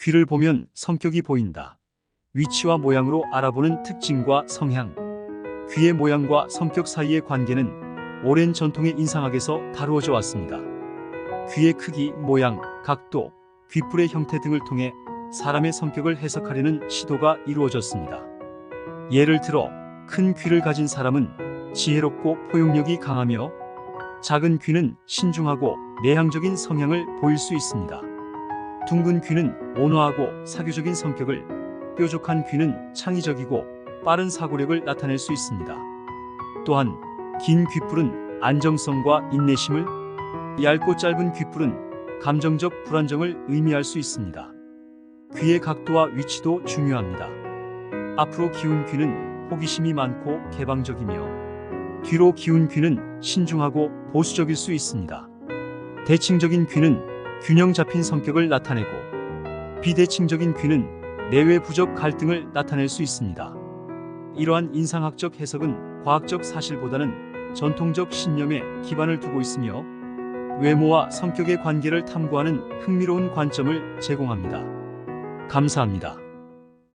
귀를 보면 성격이 보인다. 위치와 모양으로 알아보는 특징과 성향. 귀의 모양과 성격 사이의 관계는 오랜 전통의 인상학에서 다루어져 왔습니다. 귀의 크기, 모양, 각도, 귀뿔의 형태 등을 통해 사람의 성격을 해석하려는 시도가 이루어졌습니다. 예를 들어 큰 귀를 가진 사람은 지혜롭고 포용력이 강하며 작은 귀는 신중하고 내향적인 성향을 보일 수 있습니다. 둥근 귀는 온화하고 사교적인 성격을, 뾰족한 귀는 창의적이고 빠른 사고력을 나타낼 수 있습니다. 또한 긴 귓불은 안정성과 인내심을, 얇고 짧은 귓불은 감정적 불안정을 의미할 수 있습니다. 귀의 각도와 위치도 중요합니다. 앞으로 기운 귀는 호기심이 많고 개방적이며 뒤로 기운 귀는 신중하고 보수적일 수 있습니다. 대칭적인 귀는 균형 잡힌 성격을 나타내고 비대칭적인 귀는 내외 부적 갈등을 나타낼 수 있습니다. 이러한 인상학적 해석은 과학적 사실보다는 전통적 신념에 기반을 두고 있으며 외모와 성격의 관계를 탐구하는 흥미로운 관점을 제공합니다. 감사합니다.